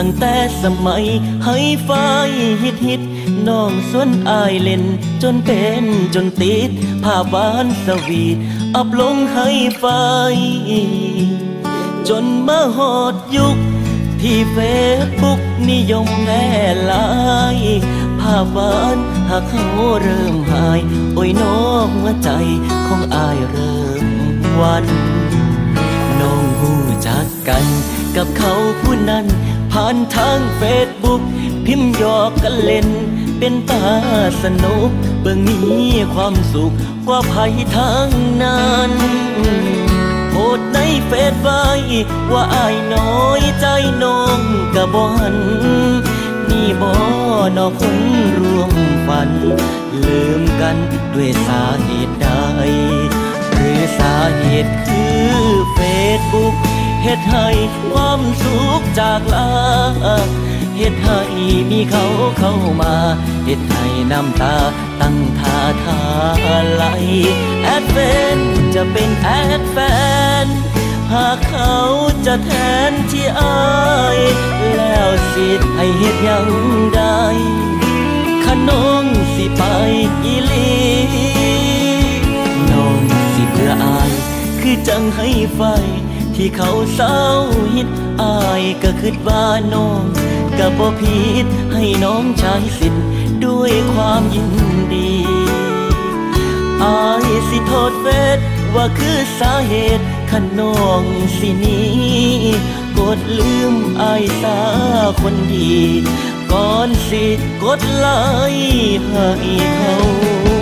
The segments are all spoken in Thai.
ตั้งแต่สมัยให้ไฟฮิตฮิตน้องสวนอายเล่น จนเป็นจนติดภาพบานสวีทอับลงให้ไฟ จนมาหอดยุค ที่เฟซบุ๊กนิยมแพร่หลายภาพบานหากเขาเริ่มหาย โอ้ยน้องหัวใจของอายเริ่มวัน น้องหูจักกันกับเขาผู้นั้น ผ่านทางเฟซบุ๊กพิมพ์หยอกกันเล่น เป็นตาสนุก เบิ่งมีความสุขกว่าภัยทางนั้นโพดในเฟซไว้ว่าอายน้อยใจน้องกะบ่หันนี่บ่นอคนร่วมฝัน ลืมกันด้วยสาเหตุใด หรือสาเหตุคือเฟซบุ๊ก เฮ็ดให้ความสุขจากลาเฮ็ดให้มีเขาเข้ามาเฮ็ดให้น้ำตาตั้งท่าทาไหลแอดเฟนจะเป็นแอดแฟน หากเขาจะแทนที่อายแล้วสิให้เฮ็ดยังได้ขนงสิไปอีลีน้องสิเพื่ออาย คือจังให้ไฟ ที่เขาเศร้าฮิตอายก็คิดว่าน้องก็บ่ผิดให้น้องใช้สิทธิ์ด้วยความยินดีอายสิโทษเฟซว่าคือสาเหตุขนองสินี้กดลืมอายสาคนดีก่อนสิกดไลค์ให้เขา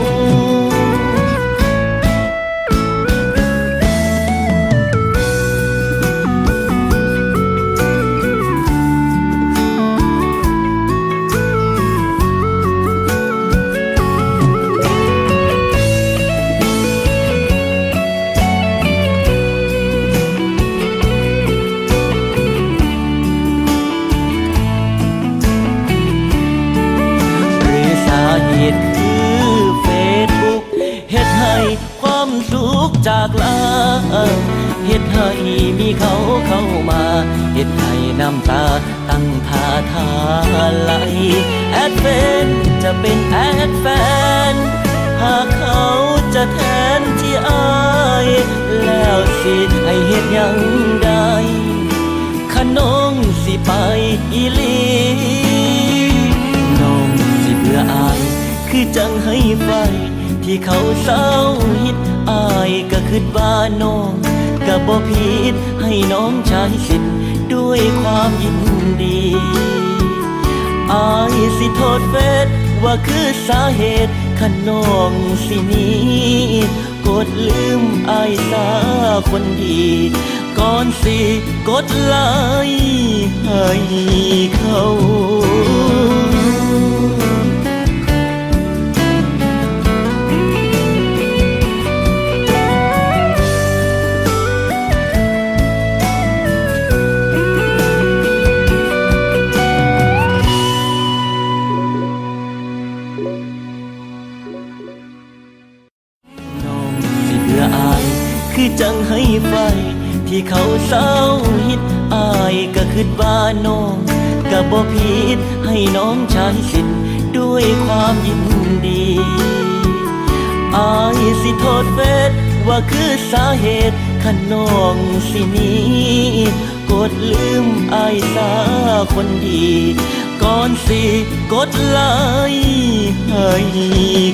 ให้น้ำตาตั้งท่าทาไหลแอดเฟนจะเป็นแอดแฟน หากเขาจะแทนที่อายแล้วสิให้เฮ็ดหยังได้ขนงสิไปอีลีน้องสิเพื่ออาย คือจังให้ไฟที่เขาเศร้าฮิตอายก็คิดว่าน้องก็บ่ผิดให้น้องใช้สิทธิ์ ด้วยความยินดีอายสิโทษเฟสว่าคือสาเหตุขนองสินี้กดลืมอายสาคนดีก่อนสิกดไลค์ให้เขา ที่เขาเศร้าฮิตอายก็คิดว่าน้องก็บ่ผิดให้น้องใช้สิทธิ์ด้วยความยินดีอายสิโทษเฟซว่าคือสาเหตุขนองสินี้กดลืมอายสาคนดีก่อนสิกดไลค์ให้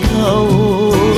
เขา「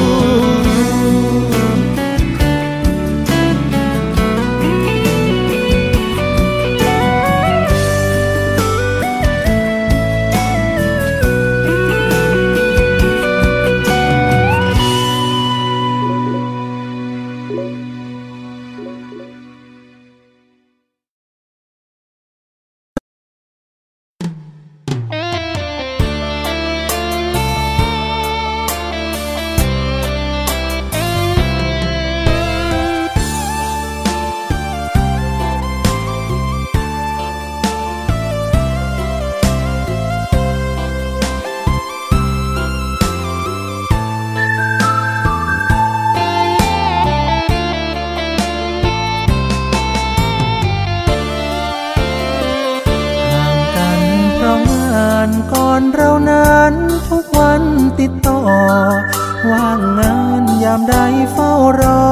เฝ้ารอ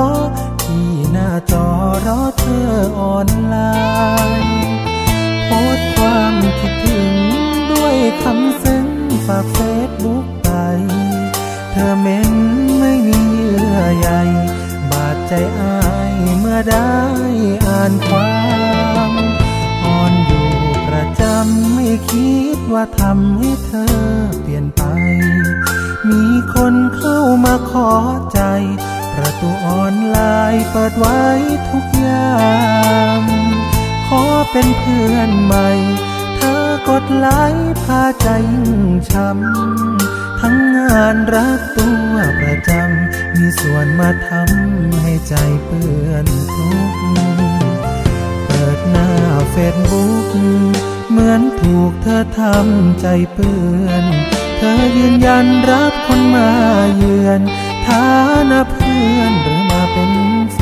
ที่หน้าจอรอเธอออนไลน์โพสความคิดถึงด้วยคำซึ้งฝากเฟซบุ๊กไป เธอเม้นไม่มีเยื่อใยบาดใจอายเมื่อได้อ่านความอ่อนอยู่ประจำไม่คิดว่าทำให้เธอเปลี่ยนไปมีคนเข้ามาขอใจ ประตูออนไลน์เปิดไว้ทุกอย่างขอเป็นเพื่อนใหม่ เธอกดไลค์พาใจช้ำทั้งงานรักตัวประจำ มีส่วนมาทำให้ใจเปื้อนทุกเปิดหน้าเฟซบุ๊กเหมือนถูกเธอทำใจเปื้อน เธอยืนยันรับคนมาเยือนฐานะเพื่ อนหรือมาเป็นแฟ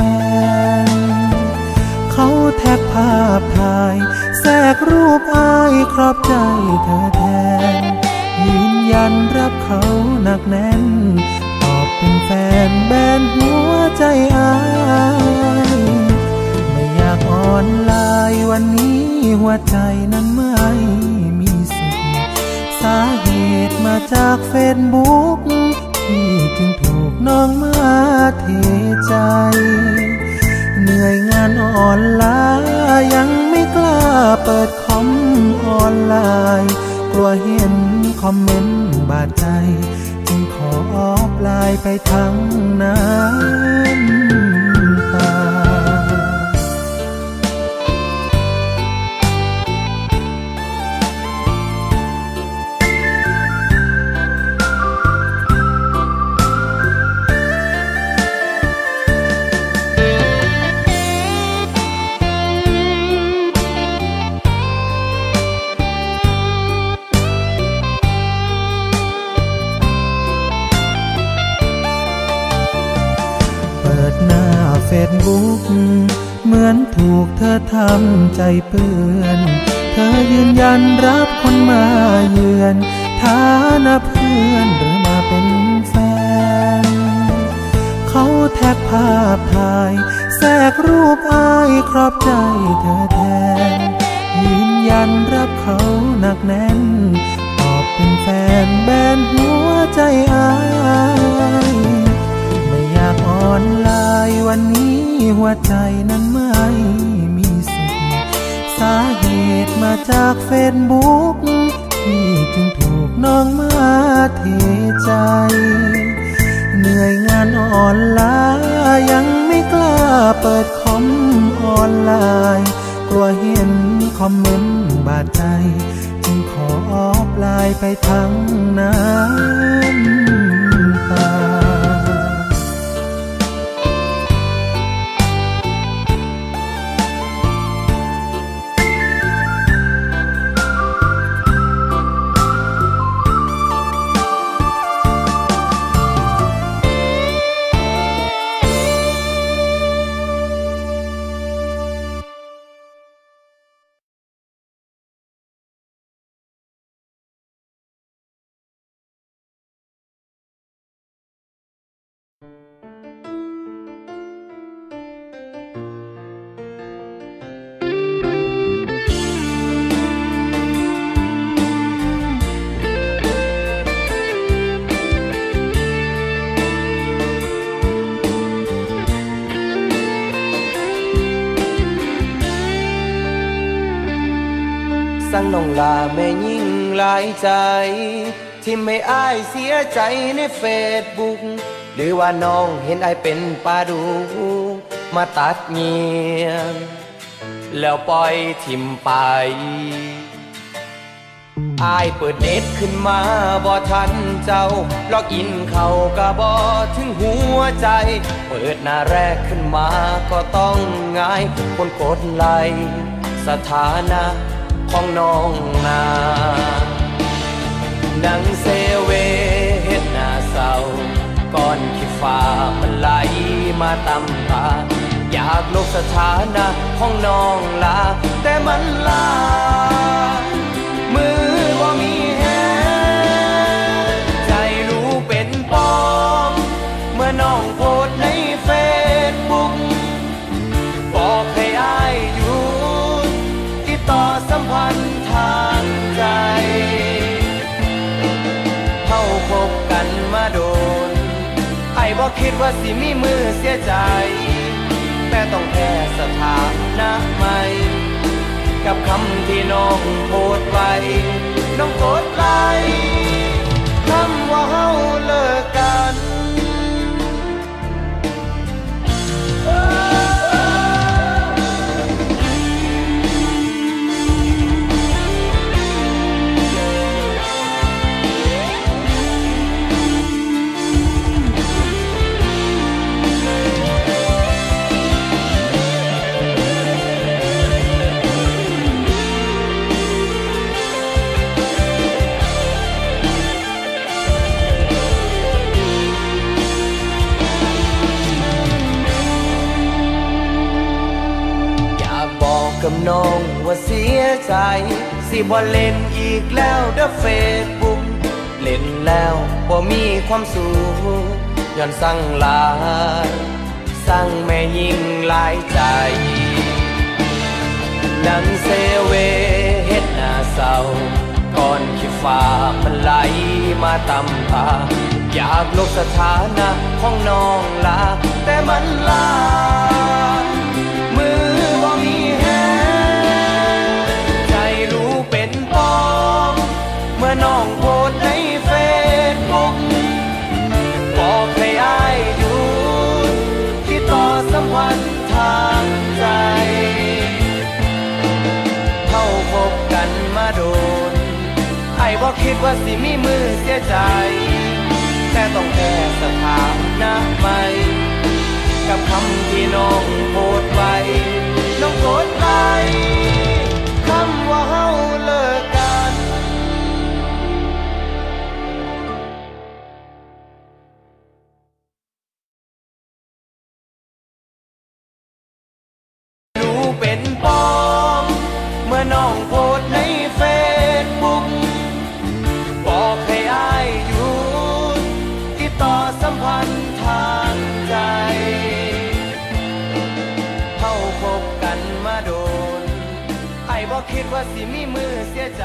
น เขาแท็กภาพถ่าย แทรกรูปอายครอบใจเธอแทน ยืนยันรับเขาหนักแน่น ตอบเป็นแฟนแบนหัวใจอายไม่อยากอ่อนลายวันนี้หัวใจนั้นไม่มีสุขสาเหตุมาจากเฟซบุ๊กที่จึงถูกน้องมา เทใจ เหนื่อยงานออนไลน์ยังไม่กล้าเปิดคอมออนไลน์ กลัวเห็นคอมเมนต์บาดใจ จึงขอออฟไลน์ไปทั้งนั้นำใจเปื้อน เธอยืนยันรับคนมาเยือนฐานะเพื่อนหรือมาเป็นแฟน เขาแท็กภาพถ่าย แทรกรูปอายครอบใจเธอแทน ยืนยันรับเขาหนักแน่น ตอบเป็นแฟนแบนหัวใจอายไม่อยากอ่อนลายวันนี้หัวใจนั้นม่มีสุข สาเหตุมาจากเฟซบุ๊กที่จึงถูกน้องมาเทใจ เหนื่อยงานออนไลน์ยังไม่กล้าเปิดคอมออนไลน์ กลัวเห็นคอมเมนต์บาดใจ จึงขอออฟไลน์ไปทั้งน้ำ น้องลาแม่ยิ่งหลายใจ ที่ไม่อายเสียใจในเฟซบุ๊กหรือว่าน้องเห็นไอเป็นปลาดู มาตัดเงียงแล้วปล่อยทิมไปอายเปิดเน็ตขึ้นมาบ่ทันเจ้า ล็อกอินเข้ากะบ่ถึงหัวใจ เปิดหน้าแรกขึ้นมาก็ต้องง่ายคนกดไลค์สถานะ ของน้องนานังเซเวเฮ็ดหน้าเศร้าก่อนขี้ฟ้ามันไหลมาตำตาอยากลบสถานะของน้องลา แต่มันลา คิดว่าสิมีมือเสียใจ แต่ต้องแพ้สถานะใหม่ กับคำที่น้องโพดไว้น้องโกรธไลคำว่าเฮาเลิกกัน ว่าเสียใจ สิบ่เล่นอีกแล้วเด้อเฟซบุ๊กเล่นแล้วบ่มีความสุขย้อนสั่งลาสั่งแม่ยิ่งหลายใจนังเซเวเฮ็ดหน้าเศร้าก่อนขี้ฟ้ามันไหลมาตำตาอยากลบสถานะของน้องลา แต่มันลา คิดว่าสิมีมือเสียใจ แต่ต้องแก้สถานะใหม่ คิดว่าสิมีมือเสียใจ